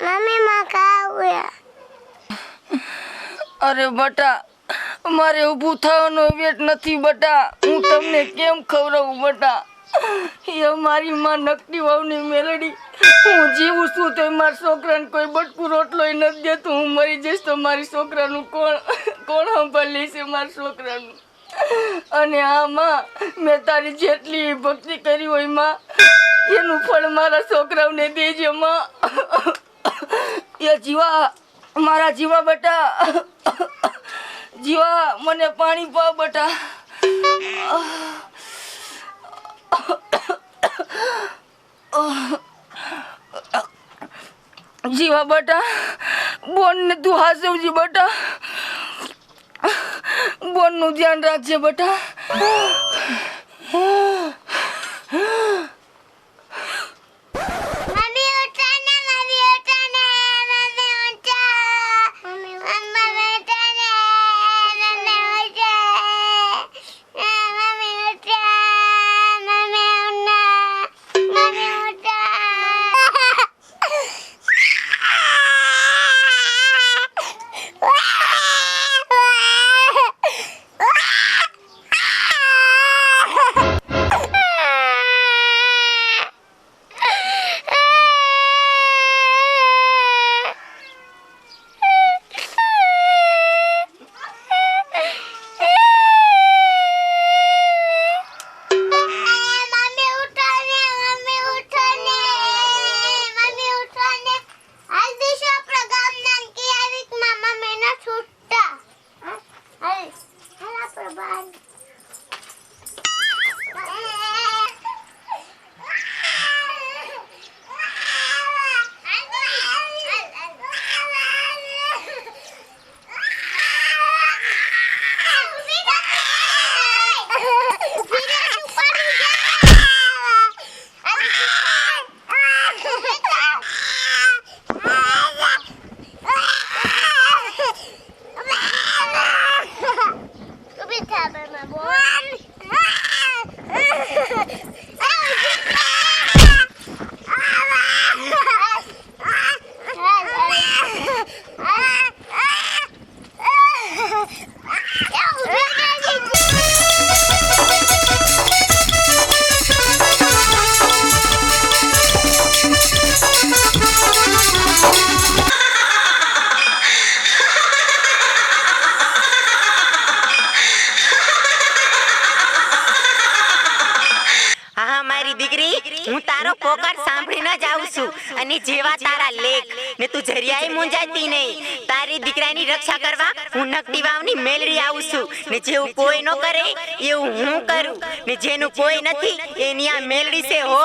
Mummy, માં કાવ્યા અરે બટા, મારે ઊભું થવાનો વેટ નથી બટા. હું તમને કેમ ખવડાવું બટા? એ મારી માં નકટી વાવની મેલડી. હું જીવું છું તો મારા છોકરાને કોઈ બટકું રોટલો નથી દેતું. હું મરી જઈશ તો મારી છોકરાનું કોણ કોણ સંભાળી લેશે મારા છોકરાનું? અને આમાં મેં તારી જેટલી ભક્તિ કરી હોયમાં, એનું ફળ મારા છોકરાઓને દેજે માં. એ જીવા, મારા જીવા બટા. જીવા, મને પાણી પાવ બટા. જીવા બટા બોન ને તું હાસવજી બટા. બોનનું ધ્યાન રાખજે બટા. પોકાર સાંભળીને જ આવું છું. અને જેવા તારા લેખ, ને તું જરિયાએ મૂંજાતી નહીં. તારી દીકરાની રક્ષા કરવા હું નકટી વાવની મેલડી આવું છું. ને જેવું કોઈ ન કરે, એવું હું કરું. ને જેનું કોઈ નથી, એની આ મેલડી છે, હો.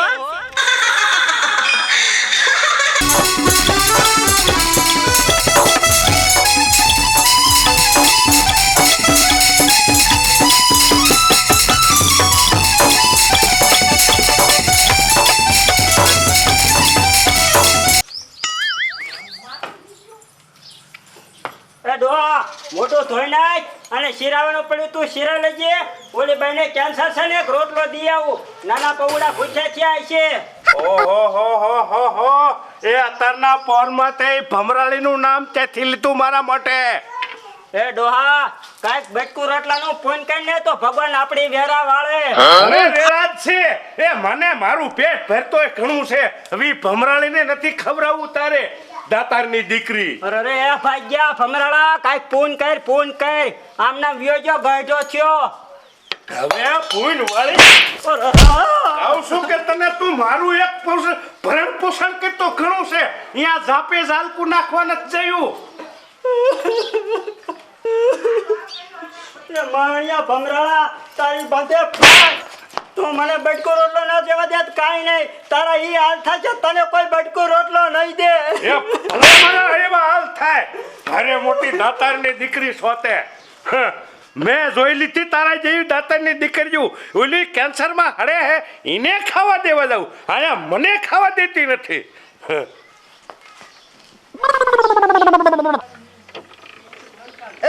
મોટું ધોઈ નાખ અને શિરાવાનું પડ્યું તું શિરા લેજે ઓલી બહેને કેન્સર છે ને એક રોટલો દી આવું. નાના પૌડા ભૂખ્યા થયા છે. ઓહો હો હો હો હો. એ અત્યારના પોરમાં તે ભમરાળીનું નામ ત્યાંથી લીધું મારા માટે? એ ડોહા કાંઈક બેટકુ રોટલાનો ફોન કરીને તો ભગવાન આપણી વેરા વાળે. અરે રેરાજ છે. એ મને મારું પેટ ભરતોય ઘણું છે. હવે ભમરાળીને નથી ખવડાવવું તારે. દાતારની દીકરી. અરે અરે એ ભાગ્યા ભમરાળા કાઈ પૂન કર પૂન કર. આમના વિયોજો ગઢો થયો. હવે પૂન વાળી. આવ શું કે તને તું મારું એક ભરણ પોષણ કરતો ઘણું છે. અહીંયા ઝાપે ઝાલકું નાખવા નથી જયું. એ માણિયા ભમરાળા તારી બાંધે. તું મને બટકો રોટલો ના જેવા દે કાઈ નહીં. તારા ઈ હાલ છે તને કોઈ બટકો રોટલો નહીં દે. એ ભલે મારા એવા હાલ થાય. અરે મોટી દાતારની દીકરી સોતે. મેં જોઈ લીધી તારા જેવી દાતારની દીકરીઓ. ઓલી કેન્સરમાં હડે હે એને ખાવા દેવા દઉં આયા મને ખાવા દેતી નથી.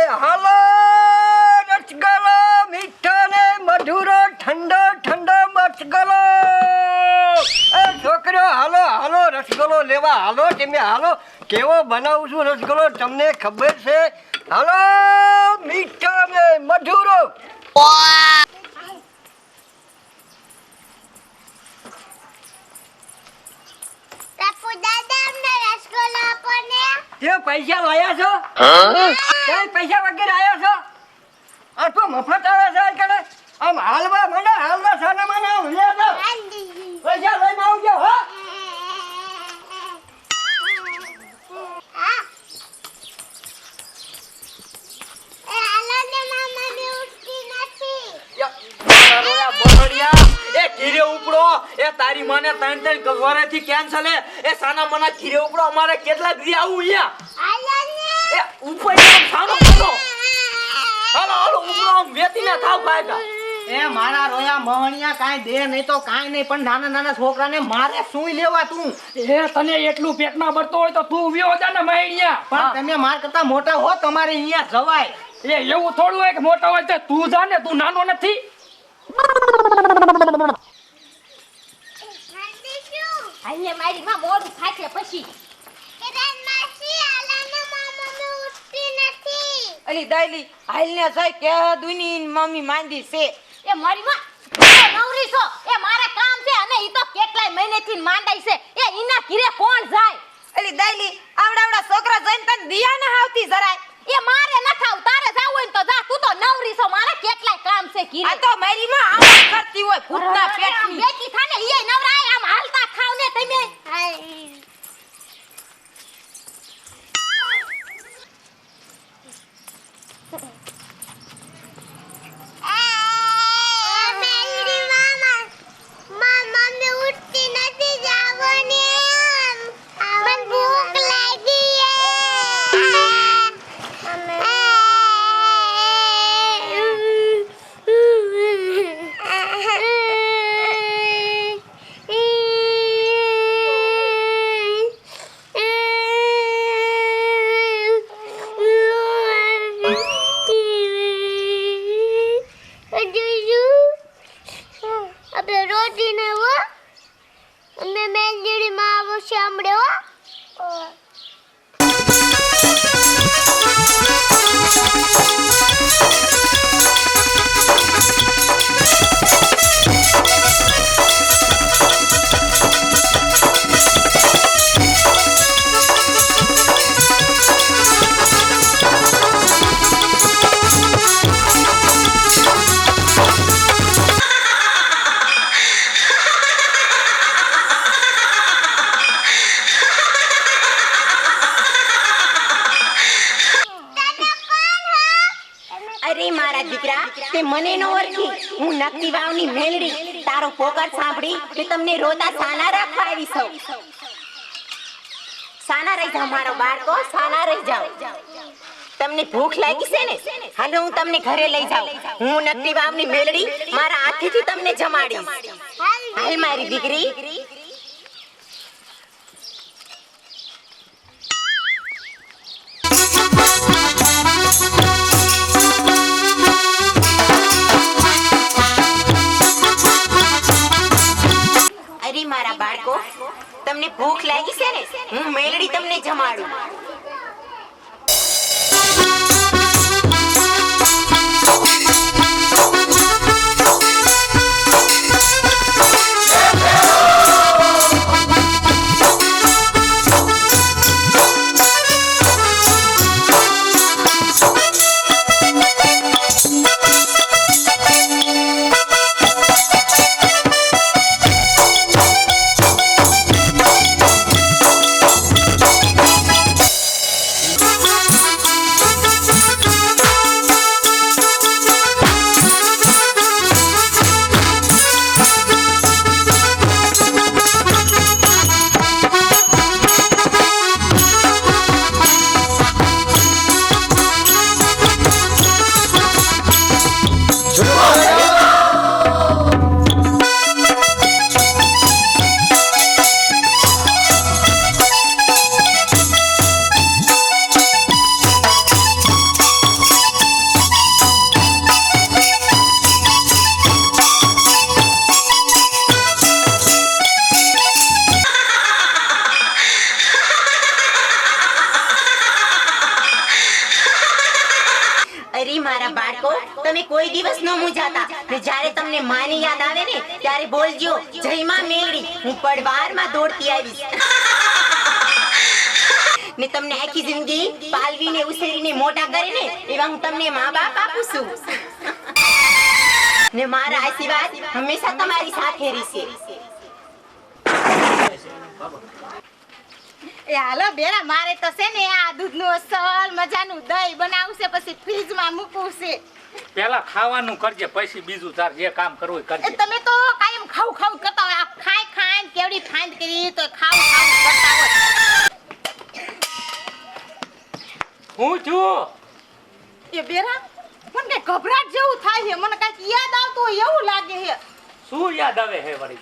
એ હાલો રસગલો મીઠો ને મધુરો ઠંડો રસગલો એ છોકરીઓ હાલો હાલો રસગલો લેવા. હાલો તમે હાલો. કેવો બનાવું છું રસગલો તમને ખબર છે? હાલો મીઠો ને મધુરો. પૈસા લાયા છો? પૈસા વગેરે આવ્યા છો? આ તો મફત આવે છે આજકાલ આમ હાલવા મને હાલવા સાના મને, આમ લે તો. પૈસા લઈને આવજો, હો. એ ને તારી મને ત્રણ ત્રણ ગવારેથી કેન્સલ હે એ સાના મના ઘીરે ઉપડો. અમારે કેટલા દી આવું અહીંયા એ ઉપર સાનો હાલો હાલો, ઉપડો આમ વેતીને થાવ ભાગા. એ મારા રોયા મહણિયા કાંઈ દે નહીં તો કાંઈ નહીં પણ નાના નાના છોકરાને મારે શું લેવા તું. એ તને એટલું પેટમાં ભરતો હોય તો તું વ્યો જા ને મહેણિયા. પણ તમે માર કરતા મોટા હો તમારે અહીંયા જવાય. એ એવું થોડું હોય કે મોટો હોય તો તું જા ને તું નાનો નથી. હાલતી શું હાલે મારી માં મોડું થાકે પછી. કિરણ માસી હાલો ને અલી દાયલી જાય કે દુની મમ્મી માંદી છે. એ મારી માં તું નવરી છો એ મારા કામ છે અને ઈ તો કેટલાય મહિનેથી માંડાઈ છે. એ ઈના ઘીરે કોણ જાય? અલી આવડા આવડાવડા છોકરા જઈને તને દિયા ના આવતી જરાય. એ મારે ન ખાવ તારે જાવ હોય ને તો જા. તું તો નવરી છો મારે કેટલાય કામ છે ઘીરે. આ તો મારી માં આવા કરતી હોય ભૂતના પેટની બેકી થાને ઈ નવરાય આમ હાલતા ખાવ ને તમે. મેરી મને નો ઓળખી. હું નકતી વાવની મેલડી તારો પોકાર સાંભળી કે તમને રોતા સાના રાખવા આવી સૌ. સાના રહી જાવ મારો બાળકો, સાના રહી જાવ તમને ભૂખ લાગી છે ને? હાલો, હું તમને ઘરે લઈ જાઉં. હું નકતી વાવની મેલડી મારા હાથેથી તમને જમાડી હાલ મારી દીકરી. મેલડી તમને જમાડું. બોલજો. જયમાં મેળી. હું પડવારમાં દોડતી આવીશ. ને તમને આખી જિંદગી પાલવીને ઉછેરીને મોટા કરીને એવા હું તમને મા બાપ આપું છું. ને મારા આશીર્વાદ હંમેશા તમારી સાથે રહેશે. એ હાલો બેરા મારે તો છે ને આ દૂધનું અસલ મજાનું દહીં બનાવશે પછી ફ્રીજમાં મૂકવું છે. પેલા ખાવાનું કરજે પછી બીજું તાર જે કામ કરવું કરજે. તમે તો ખાવ ખાવ કરતા હોય. આ ખાઈ ખાઈ કેવડી ફાંદ કરી તો ખાવ ખાવ કરતા હોય. હું છું? એ બેરા મને કઈ ગભરાટ જેવું થાય છે. મને કંઈક યાદ આવતું હોય એવું લાગે છે. શું યાદ આવે હે વળી?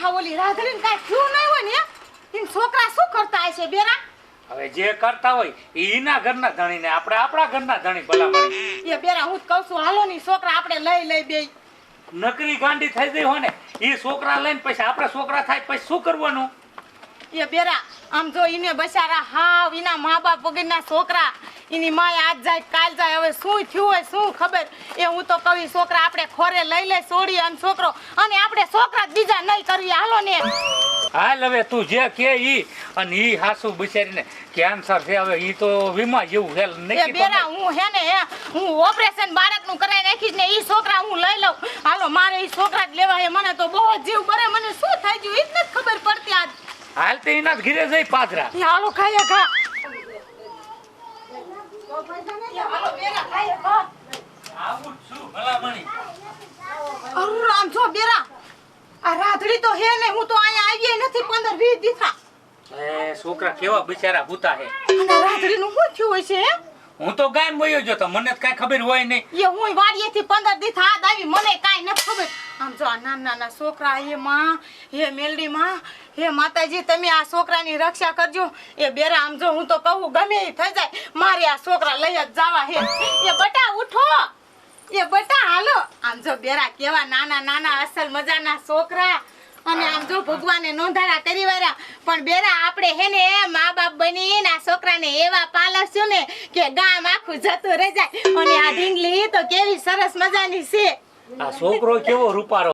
હા ઓલી રાધડીને કાંઈ થયું નહીં હોય ને એમ છોકરા શું કરતા હશે બેરા? હવે જે કરતા હોય એના ઘરના ધણીને આપણે આપણા ઘરના ધણી ભલામણી એ બેરા હું જ કહું છું હાલો ની છોકરા આપણે લઈ લઈ બે નકરી ગાંડી થઈ ગઈ હોય ને એ છોકરા લઈને પછી આપણે છોકરા થાય પછી શું કરવાનું? એ બેરા આમ જો એને બચારા હાવ એના મા બાપ વગરના છોકરા એની માય આજ જાય કાલ જાય હવે શું થયું હોય શું ખબર? એ હું તો કવિ છોકરા આપણે ખોરે લઈ લે છોડી અને છોકરો અને આપણે છોકરા બીજા નહીં કરવી હાલો ને. હાલ હવે તું જે કે ઈ અને ઈ હાસુ બિચારીને કેન્સર છે હવે ઈ તો વીમા જેવું હેલ નક્કી બેરા હું હે ને હે ઓપરેશન બાળકનું કરાઈ નાખીશ ને ઈ છોકરા હું લઈ લઉં. હાલો મારે ઈ છોકરા જ લેવા હે મને તો બહુ જીવ બરે મને શું થઈ ગયું ઈ જ નથી ખબર પડતી આજ. હાલ તે એના ઘરે જઈ પાદરા હાલો ખાયા ખા હાલો બેરા ખાઈએ ખા. આવું છું ભલામણી અરુ રામ છો બેરા આ રાધડી તો હે ને હું તો અહીંયા આવી નથી પંદર વીસ દીથા છોકરા કેવા બિચારા ભૂતા હે? રાધડીનું શું થયું હશે હું? તો ગામ વયો ગયો તો મને કઈ ખબર હોય નહીં. એ હું વાડીએથી પંદર દિવસ હાથ આવી મને કઈ ન ખબર. આમ જો આ નાના નાના છોકરા હે માં હે મેલડી માં હે માતાજી તમે આ છોકરાની રક્ષા કરજો. એ બેરા આમ જો હું તો કહું ગમે એ થઈ જાય. મારે આ છોકરા લઈ જ જવા હે. એ બટા ઉઠો. એ બટા હાલો. આમ જો બેરા કેવા નાના નાના અસલ મજાના છોકરા. અને આમ જો ભગવાને નોંધારા કરી વાળા પણ બેરા, આપણે હે ને મા બાપ બની આ છોકરાને એવા પાલવશું ને કે ગામ આખું જતું રહી જાય. અને આ ઢીંગલી તો કેવી સરસ મજાની છે. આ છોકરો કેવો રૂપારો